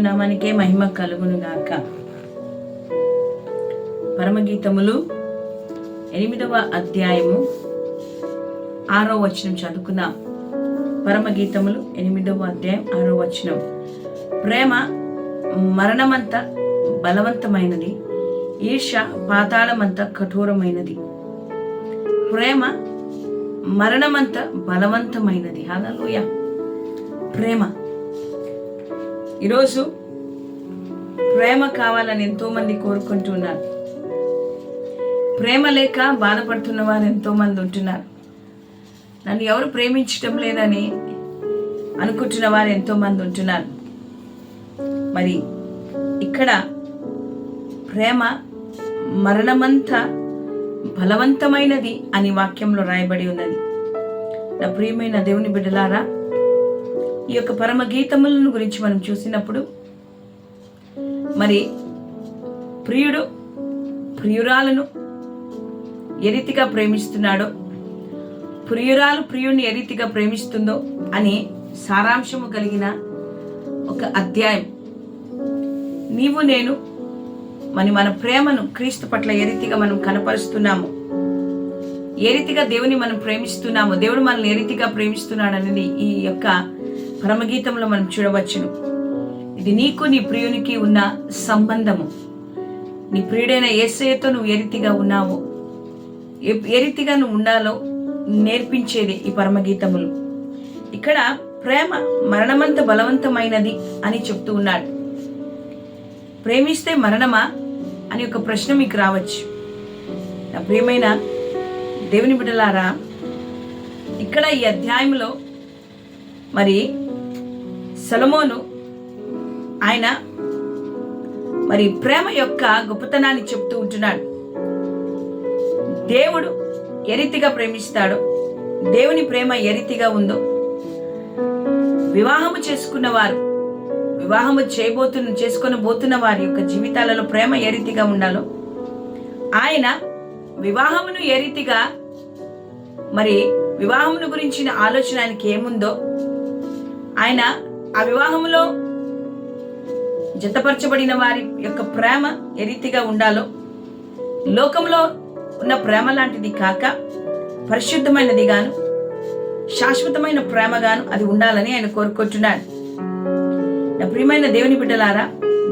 నామానికే మహిమ కలుగును గాక పరమగీతములు ఎనిమిదవ అధ్యాయము ఆరో వచనం చదువుకుందాం. పరమగీతములు ఎనిమిదవ అధ్యాయం ఆరో వచనం. ప్రేమ మరణమంత బలవంతమైనది ఈర్ష పాతాళమంత కఠోరమైనది. ప్రేమ మరణమంత బలవంతమైనది. హల్లెలూయ. ప్రేమ ఈరోజు ప్రేమ కావాలని ఎంతోమంది కోరుకుంటున్నారు. ప్రేమ లేక బాధపడుతున్న వారు ఎంతోమంది ఉంటున్నారు. నన్ను ఎవరు ప్రేమించటం లేదని అనుకుంటున్న వారు ఎంతోమంది ఉంటున్నారు. మరి ఇక్కడ ప్రేమ మరణమంతా బలవంతమైనది అని వాక్యంలో రాయబడి ఉన్నది. నా ప్రియమైన దేవుని బిడ్డలారా ఈ యొక్క పరమ గీతములను గురించి మనం చూసినప్పుడు మరి ప్రియుడు ప్రియురాలను ఏ రీతిగా ప్రేమిస్తున్నాడో ప్రియురాలు ప్రియుడిని ఏ రీతిగా ప్రేమిస్తుందో అని సారాంశము కలిగిన ఒక అధ్యాయం. నీవు నేను మరి మన ప్రేమను క్రీస్తు పట్ల ఏ రీతిగా మనం కనపరుస్తున్నాము? ఏ రీతిగా దేవుని మనం ప్రేమిస్తున్నామో? దేవుడు మనల్ని ఏ రీతిగా ప్రేమిస్తున్నాడు అనేది ఈ యొక్క పరమగీతంలో మనం చూడవచ్చును. ఇది నీకు నీ ప్రియునికి ఉన్న సంబంధము. నీ ప్రియుడైన ఏసయ్యతో నువ్వు ఏ రీతిగా ఉన్నావో ఏ- ఏ రీతిగా నువ్వు ఉండాలో నేర్పించేది ఈ పరమగీతములు. ఇక్కడ ప్రేమ మరణమంత బలవంతమైనది అని చెప్తూ ఉన్నాడు. ప్రేమిస్తే మరణమా అని ఒక ప్రశ్న మీకు రావచ్చు. నా ప్రియమైన దేవుని బిడ్డలారా ఇక్కడ ఈ అధ్యాయంలో మరి సలమోను ఆయన మరి ప్రేమ యొక్క గొప్పతనాన్ని చెప్తూ ఉంటున్నాడు. దేవుడు ఏ రీతిగా దేవుని ప్రేమ ఏ రీతిగా ఉందో వివాహము చేసుకున్న వారు వివాహము చేయబోతున్న చేసుకొని పోతున్న వారి యొక్క జీవితాలలో ప్రేమ ఏ రీతిగా ఉండాలో ఆయన వివాహమును ఏ రీతిగా మరి వివాహమును గురించిన ఆలోచన ఆయనకి ఏముందో ఆయన ఆ వివాహములో జతపరచబడిన వారి యొక్క ప్రేమ ఏ రీతిగా ఉండాలో లోకంలో ఉన్న ప్రేమ లాంటిది కాక పరిశుద్ధమైనది గాను శాశ్వతమైన ప్రేమగాను అది ఉండాలని ఆయన కోరుకుంటున్నాడు. నా ప్రియమైన దేవుని బిడ్డలారా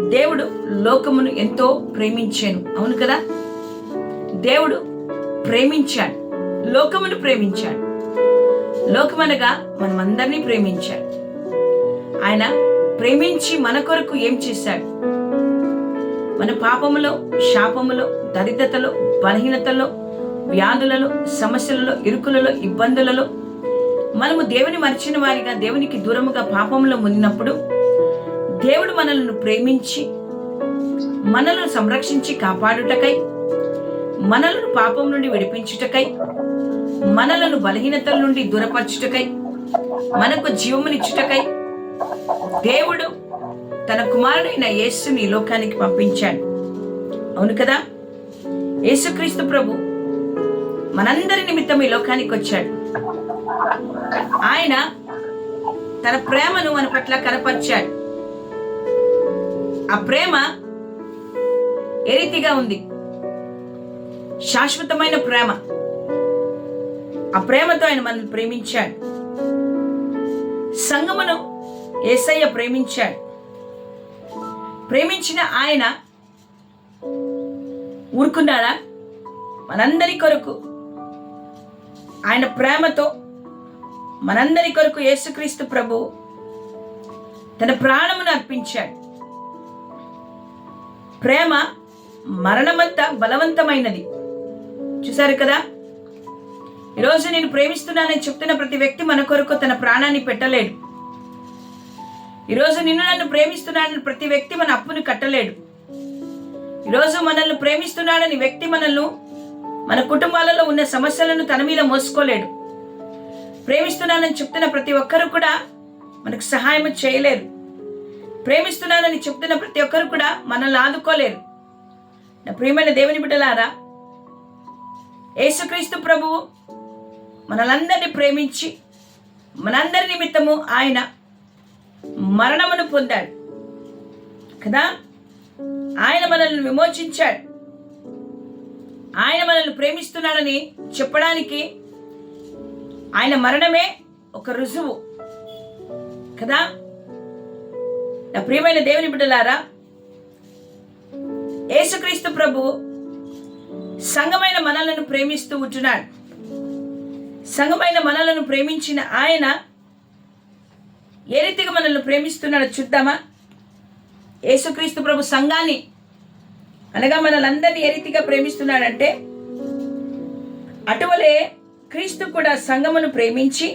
దేవుడు లోకమును ఎంతో ప్రేమించాను. అవును కదా? దేవుడు ప్రేమించాడు. లోకమును ప్రేమించాడు. లోకమనగా మనమందరినీ ప్రేమించాడు. ఆయన ప్రేమించి మన కొరకు ఏం చేశాడు? మన పాపములో శాపములో దరిద్రతలో బలహీనతలో వ్యాధులలో సమస్యలలో ఇరుకులలో ఇబ్బందులలో మనము దేవుని మరిచిన వారిగా దేవునికి దూరముగా పాపంలో మునినప్పుడు దేవుడు మనల్ని ప్రేమించి మనలను సంరక్షించి కాపాడుటకై మనలను పాపం నుండి విడిపించుటకై మనలను బలహీనతల నుండి దూరపరచుటకై మనకు జీవమునిచ్చుటకై దేవుడు తన కుమారుడైన యేసుని ఈ లోకానికి పంపించాడు. అవును కదా? యేసుక్రీస్తు ప్రభు మనందరి నిమిత్తం ఈ లోకానికి వచ్చాడు. ఆయన తన ప్రేమను మన పట్ల కనపరిచాడు. ఆ ప్రేమ ఏ రీతిగా ఉంది? శాశ్వతమైన ప్రేమ. ఆ ప్రేమతో ఆయన మనల్ని ప్రేమించాడు. సంగమును ఏసయ్య ప్రేమించాడు. ప్రేమించిన ఆయన ఊరుకున్నాడా? మనందరి కొరకు ఆయన ప్రేమతో మనందరి కొరకు యేసుక్రీస్తు ప్రభు తన ప్రాణమును అర్పించాడు. ప్రేమ మరణమంతా బలవంతమైనది. చూసారు కదా? ఈరోజు నేను ప్రేమిస్తున్నానని చెప్తున్న ప్రతి వ్యక్తి మన కొరకు తన ప్రాణాన్ని పెట్టలేడు. ఈరోజు నిన్ను నన్ను ప్రేమిస్తున్నాడని ప్రతి వ్యక్తి మన అప్పును కట్టలేడు. ఈరోజు మనల్ని ప్రేమిస్తున్నాడని వ్యక్తి మనల్ని మన కుటుంబాలలో ఉన్న సమస్యలను తన మీద మోసుకోలేడు. ప్రేమిస్తున్నానని చెప్తున్న ప్రతి ఒక్కరు కూడా మనకు సహాయం చేయలేరు. ప్రేమిస్తున్నానని చెప్తున్న ప్రతి ఒక్కరు కూడా మనల్ని ఆదుకోలేరు. నా ప్రియమైన దేవుని బిడ్డలారా యేసుక్రీస్తు ప్రభువు మనలందరినీ ప్రేమించి మనందరి నిమిత్తము ఆయన మరణమును పొందాడు. కదా? ఆయన మనల్ని విమోచించాడు. ఆయన మనల్ని ప్రేమిస్తున్నాడని చెప్పడానికి ఆయన మరణమే ఒక రుజువు. కదా? నా ప్రియమైన దేవుని బిడ్డలారా యేసుక్రీస్తు ప్రభు సంఘమైన మనలను ప్రేమిస్తూ ఉంటున్నాడు. సంఘమైన మనలను ప్రేమించిన ఆయన ఏ రీతిగా మనల్ని ప్రేమిస్తున్నాడో చూద్దామా? యేసుక్రీస్తు ప్రభు సంఘాన్ని అనగా మనలందరినీ ఏ రీతిగా ప్రేమిస్తున్నాడంటే అటువలే క్రీస్తు కూడా సంఘమును ప్రేమించి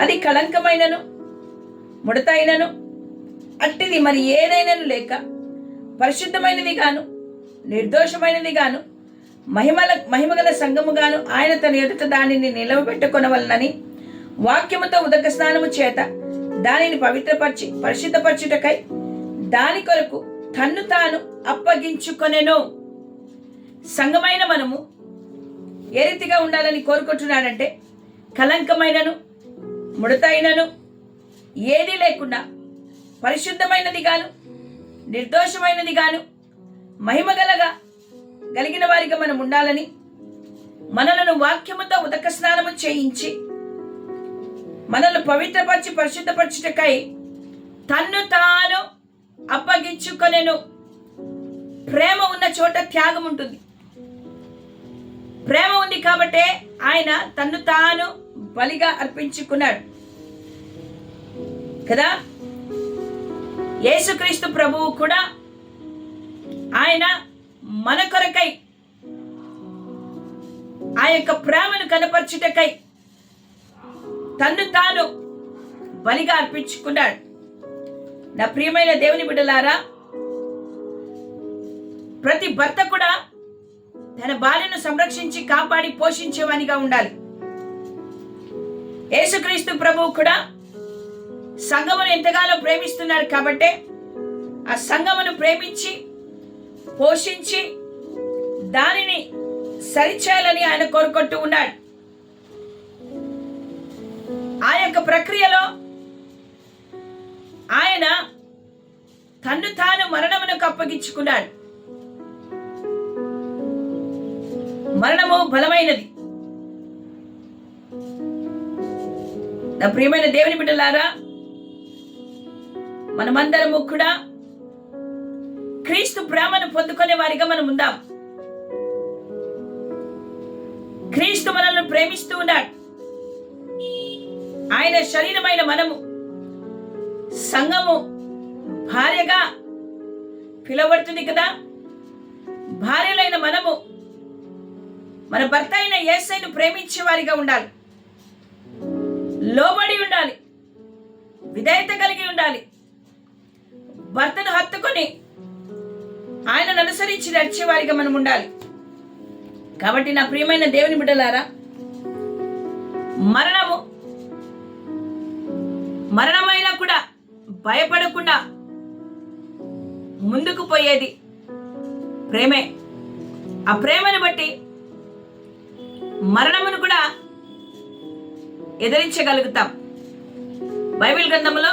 అది కళంకమైనను ముడతైనను అట్టిది మరి ఏదైనను లేక పరిశుద్ధమైనది గాను నిర్దోషమైనది గాను మహిమల మహిమగల సంఘముగాను ఆయన తన ఎదుట దానిని నిలవబెట్టుకొనవలనని వాక్యముతో ఉదక స్నానము చేత దానిని పవిత్రపరిచి పరిశుద్ధపరచుటకై దాని కొరకు తన్ను తాను అప్పగించుకొనెను. సంఘమైన మనము ఏ రీతిగా ఉండాలని కోరుకుంటున్నానంటే కలంకమైనను ముడతైనను ఏదీ లేకుండా పరిశుద్ధమైనది గాను నిర్దోషమైనది గాను మహిమగలగా కలిగిన వారిగా మనం ఉండాలని మనలను వాక్యముతో ఉదక స్నానము చేయించి మనల్ని పవిత్రపరిచి పరిశుద్ధపరచుటకై తన్ను తాను అప్పగించుకొనెను. ప్రేమ ఉన్న చోట త్యాగం ఉంటుంది. ప్రేమ ఉంది కాబట్టే ఆయన తన్ను తాను బలిగా అర్పించుకున్నాడు. కదా? యేసుక్రీస్తు ప్రభువు కూడా ఆయన మన కొరకై ఆ యొక్క ప్రేమను కనపరచుటకై తన్ను తాను బలిగా అర్పించుకున్నాడు. నా ప్రియమైన దేవుని బిడ్డలారా ప్రతి భర్త కూడా తన భార్యను సంరక్షించి కాపాడి పోషించేవానిగా ఉండాలి. యేసుక్రీస్తు ప్రభువు కూడా సంఘమును ఎంతగానో ప్రేమిస్తున్నాడు కాబట్టే ఆ సంఘమును ప్రేమించి పోషించి దానిని సరిచేయాలని ఆయన కోరుకుంటూ ఉన్నాడు. ఆ యొక్క ప్రక్రియలో ఆయన తన్ను తాను మరణమునకు అప్పగించుకున్నాడు మరణము బలమైనది. నా ప్రియమైన దేవుని బిడ్డలారా మనమందరము కూడా క్రీస్తు ప్రేమను పొందుకునే వారిగా మనం ఉందాం. క్రీస్తు మనల్ని ప్రేమిస్తూ ఉన్నాడు. ఆయన శరీరమైన మనము సంఘము భార్యగా పిలువబడుతుంది కదా. భార్యలైన మనము మన భర్త అయిన ఏసైను ప్రేమించే వారిగా ఉండాలి. లోబడి ఉండాలి. విధేయత కలిగి ఉండాలి. భర్తను హత్తుకొని ఆయనను అనుసరించి నడిచేవారిగా మనం ఉండాలి. కాబట్టి నా ప్రియమైన దేవుని బిడ్డలారా మరణము మరణమైనా కూడా భయపడకుండా ముందుకు పోయేది ప్రేమే. ఆ ప్రేమను బట్టి మరణమును కూడా ఎదిరించగలుగుతాం. బైబిల్ గ్రంథంలో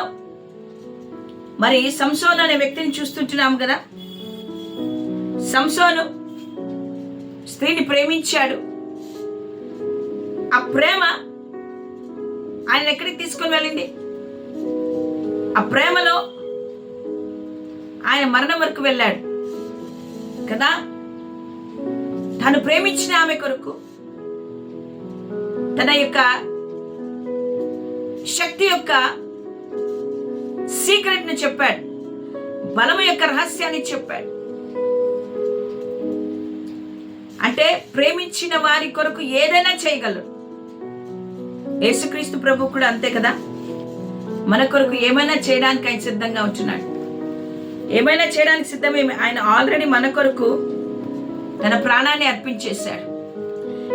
మరి సంసోను అనే వ్యక్తిని చూస్తుంటున్నాం కదా? సంసోను స్త్రీని ప్రేమించాడు. ఆ ప్రేమ ఆయన ఎక్కడికి తీసుకుని వెళ్ళింది? ఆ ప్రేమలో ఆయన మరణం వరకు వెళ్ళాడు. కదా? తను ప్రేమించిన ఆమె కొరకు తన యొక్క శక్తి యొక్క సీక్రెట్ని చెప్పాడు. బలము యొక్క రహస్యాన్ని చెప్పాడు. అంటే ప్రేమించిన వారి కొరకు ఏదైనా చేయగలరు యేసుక్రీస్తు ప్రభు కూడా అంతే కదా? మన కొరకు ఏమైనా చేయడానికి ఆయన సిద్ధంగా ఉంటున్నాడు. ఏమైనా చేయడానికి సిద్ధమే ఆయన ఆల్రెడీ మన కొరకు తన ప్రాణాన్ని అర్పించేశాడు.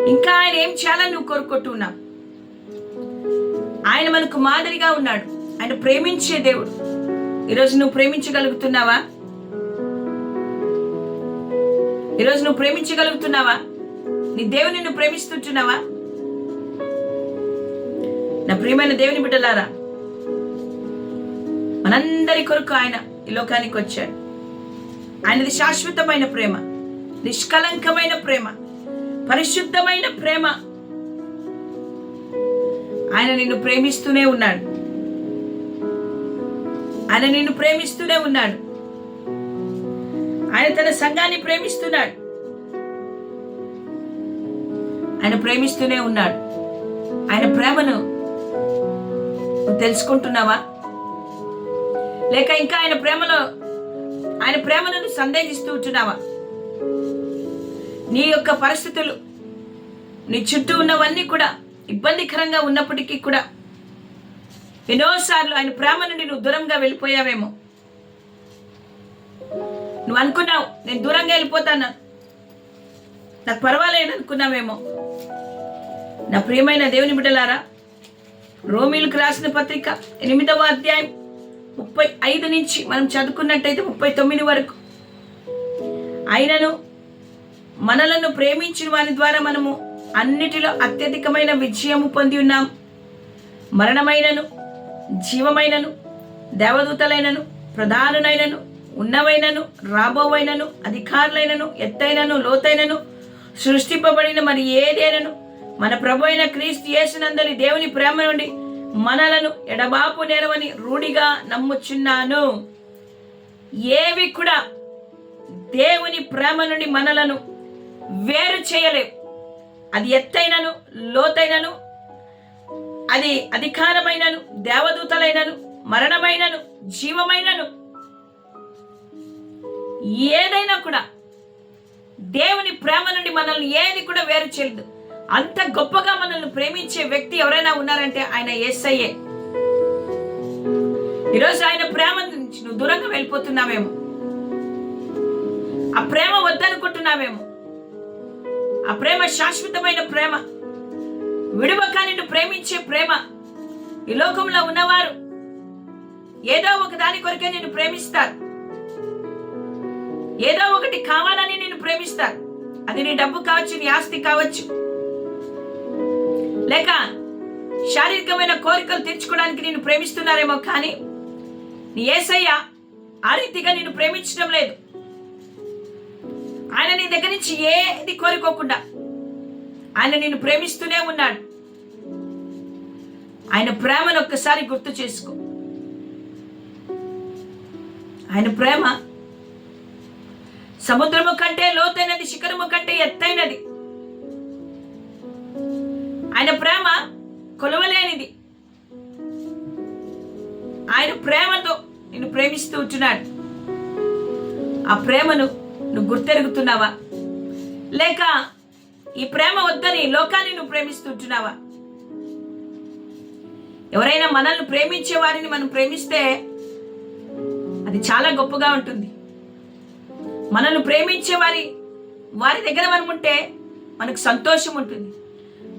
ఇంకా ఆయన ఏం చేయాలని నువ్వు కోరుకుంటున్నావు? ఆయన మనకు మాదిరిగా ఉన్నాడు. ఆయన ప్రేమించే దేవుడు. ఈరోజు నువ్వు ప్రేమించగలుగుతున్నావా? ఈరోజు నువ్వు ప్రేమించగలుగుతున్నావా? నీ దేవుని నువ్వు ప్రేమిస్తుంటున్నావా? నా ప్రియమైన దేవుని బిడ్డలారా మనందరి కొరకు ఆయన ఈ లోకానికి వచ్చాడు. ఆయనది శాశ్వతమైన ప్రేమ నిష్కలంకమైన ప్రేమ పరిశుద్ధమైన ప్రేమ. ఆయన నిన్ను ప్రేమిస్తూనే ఉన్నాడు. ఆయన నిన్ను ప్రేమిస్తూనే ఉన్నాడు. ఆయన తన సంఘాన్ని ప్రేమిస్తున్నాడు. ఆయన ప్రేమిస్తూనే ఉన్నాడు. ఆయన ప్రేమను తెలుసుకుంటున్నావా? లేక ఇంకా ఆయన ప్రేమలో ఆయన ప్రేమను సందేహిస్తూ ఉంటున్నావా? నీ యొక్క పరిస్థితులు నీ చుట్టూ ఉన్నవన్నీ కూడా ఇబ్బందికరంగా ఉన్నప్పటికీ కూడా ఎన్నోసార్లు ఆయన ప్రేమ నుండి నువ్వు దూరంగా వెళ్ళిపోయావేమో. నువ్వు అనుకున్నావు నేను దూరంగా వెళ్ళిపోతాను. నాకు పర్వాలేదు అనుకున్నావేమో. నా ప్రియమైన దేవుని బిడ్డలారా రోమిలకు రాసిన పత్రిక ఎనిమిదవ అధ్యాయం ముప్పై ఐదు నుంచి మనం చదువుకున్నట్టయితే ముప్పై తొమ్మిది వరకు. అయినను మనలను ప్రేమించిన వారి ద్వారా మనము అన్నిటిలో అత్యధికమైన విజయము పొంది ఉన్నాం. మరణమైనను జీవమైనను దేవదూతలైనను ప్రధానునైనను ఉన్నవైనను రాబోవైనను అధికారులైనను ఎత్తైనను లోతైనను సృష్టింపబడిన మరి ఏదేనను మన ప్రభు అయిన క్రీస్తు యేసునందలి దేవుని ప్రేమ నుండి మనలను ఎడబాపు నేరవని రూఢిగా నమ్ముచున్నాను. ఏవి కూడా దేవుని ప్రేమ నుండి మనలను వేరు చేయలేవు. అది ఎత్తైనను లోతైనను అది అధికారమైనను దేవదూతలైనను మరణమైనను జీవమైనను. ఏదైనా కూడా దేవుని ప్రేమ నుండి మనల్ని ఏది కూడా వేరు చేయలేదు. అంత గొప్పగా మనల్ని ప్రేమించే వ్యక్తి ఎవరైనా ఉన్నారంటే ఆయన ఎస్ఐఏ ఈరోజు ఆయన ప్రేమ నుంచి నువ్వు దూరంగా వెళ్ళిపోతున్నావేమో. ఆ ప్రేమ వద్దనుకుంటున్నావేమో. ఆ ప్రేమ శాశ్వతమైన ప్రేమ. విడవక నిన్ను ప్రేమించే ప్రేమ. ఈ లోకంలో ఉన్నవారు ఏదో ఒక దాని కొరకే నిన్ను ప్రేమిస్తారు. ఏదో ఒకటి కావాలని నిన్ను ప్రేమిస్తారు. అది నీ డబ్బు కావచ్చు నీ ఆస్తి కావచ్చు. లేక శారీరకమైన కోరికలు తీర్చుకోవడానికి నేను ప్రేమిస్తున్నారేమో కానీ నీ ఏసయ్య ఆ రీతిగా నేను ప్రేమించడం లేదు. ఆయన నీ దగ్గర నుంచి ఏది కోరుకోకుండా ఆయన నిన్ను ప్రేమిస్తూనే ఉన్నాడు. ఆయన ప్రేమను ఒక్కసారి గుర్తు చేసుకో. ఆయన ప్రేమ సముద్రము కంటే లోతైనది శిఖరము కంటే ఎత్తైనది. ఆయన ప్రేమ కొలవలేనిది. ఆయన ప్రేమతో నిన్ను ప్రేమిస్తూ ఉంటున్నాడు. ఆ ప్రేమను నువ్వు గుర్తెరుగుతున్నావా? లేక ఈ ప్రేమ వద్దని లోకాన్ని నువ్వు ప్రేమిస్తుంటున్నావా ఎవరైనా మనల్ని ప్రేమించే వారిని మనం ప్రేమిస్తే అది చాలా గొప్పగా ఉంటుంది. మనల్ని ప్రేమించే వారి వారి దగ్గర మనం ఉంటే మనకు సంతోషం ఉంటుంది.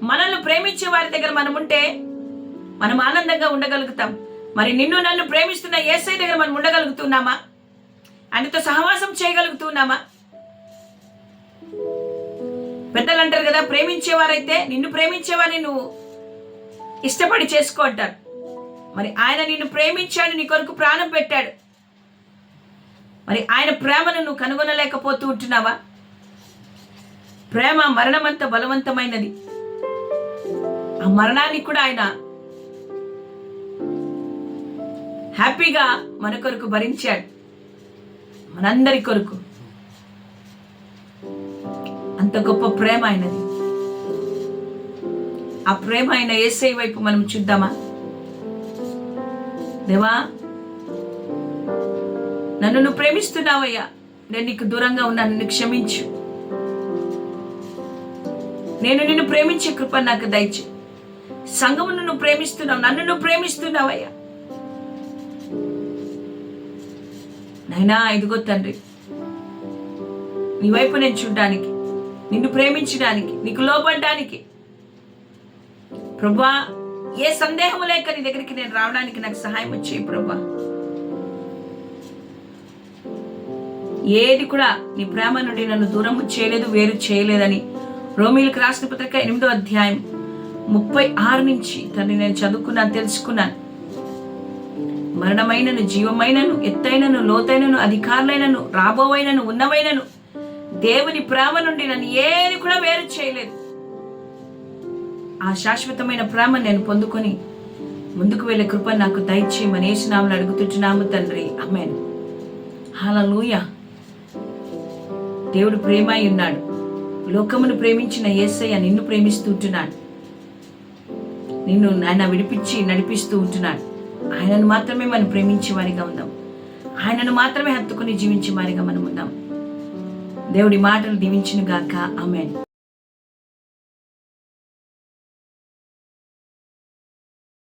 మనల్ని ప్రేమించే వారి దగ్గర మనం ఉంటే మనం ఆనందంగా ఉండగలుగుతాం. మరి నిన్ను నన్ను ప్రేమిస్తున్న ఏసై దగ్గర మనం ఉండగలుగుతున్నామా? ఆయనతో సహవాసం చేయగలుగుతున్నామా? పెద్దలు అంటారు కదా ప్రేమించేవారైతే నిన్ను ప్రేమించేవారిని నువ్వు ఇష్టపడి చేసుకోంటారు మరి ఆయన నిన్ను ప్రేమించాడు నీ కొరకు ప్రాణం పెట్టాడు. మరి ఆయన ప్రేమను నువ్వు కనుగొనలేకపోతూ ఉంటున్నావా? ప్రేమ మరణమంత బలవంతమైనది. ఆ మరణానికి కూడా ఆయన హ్యాపీగా మన కొరకు భరించాడు. మనందరి కొరకు. అంత గొప్ప ప్రేమ ఆయనది. ఆ ప్రేమ ఆయన ఏసై వైపు మనం చూద్దామా? దేవా నన్ను నువ్వు ప్రేమిస్తున్నావయ్యా. నేను నీకు దూరంగా ఉన్నాను నన్ను క్షమించు. నేను నిన్ను ప్రేమించే కృప నాకు దయచు సంఘమును నువ్వు ప్రేమిస్తున్నావు నన్ను నువ్వు ప్రేమిస్తున్నావయ్యా. నైనా ఇదిగో తండ్రి నీ వైపు నేను చూడడానికి నిన్ను ప్రేమించడానికి నీకు లోపడ్డానికి ప్రభా ఏ సందేహం లేక నీ దగ్గరికి నేను రావడానికి నాకు సహాయం వచ్చేయి ప్రభా. ఏది కూడా నీ ప్రేమ నుండి నన్ను దూరం చేయలేదు వేరు చేయలేదని రోమిలకు రాసిన పత్రిక ఎనిమిదో అధ్యాయం ముప్పై ఆరు నుంచి తను నేను చదువుకున్నాను తెలుసుకున్నాను. మరణమైనను జీవమైనను ఎత్తైనను లోతైనను అధికారులైనను రాబోవైనను ఉన్నవైనను దేవుని ప్రేమ నుండి నన్ను ఏది కూడా వేరు చేయలేదు. ఆ శాశ్వతమైన ప్రేమ నేను పొందుకొని ముందుకు వెళ్ళే కృప నాకు దయచేయమని యేసునామలు అడుగుతుంటున్నాము తండ్రి. Amen hallelujah. దేవుడు ప్రేమై ఉన్నాడు. లోకమును ప్రేమించిన ఏసయ్య నిన్ను ప్రేమిస్తుంటున్నాడు నిన్ను ఆయన విడిపించి నడిపిస్తూ ఉంటున్నాడు. ఆయనను మాత్రమే మనం ప్రేమించే వారిగా ఉందాం. ఆయనను మాత్రమే హత్తుకుని జీవించే వారిగా మనం ఉందాం. దేవుడి మాటలు దీవించిన గాక ఆమెను.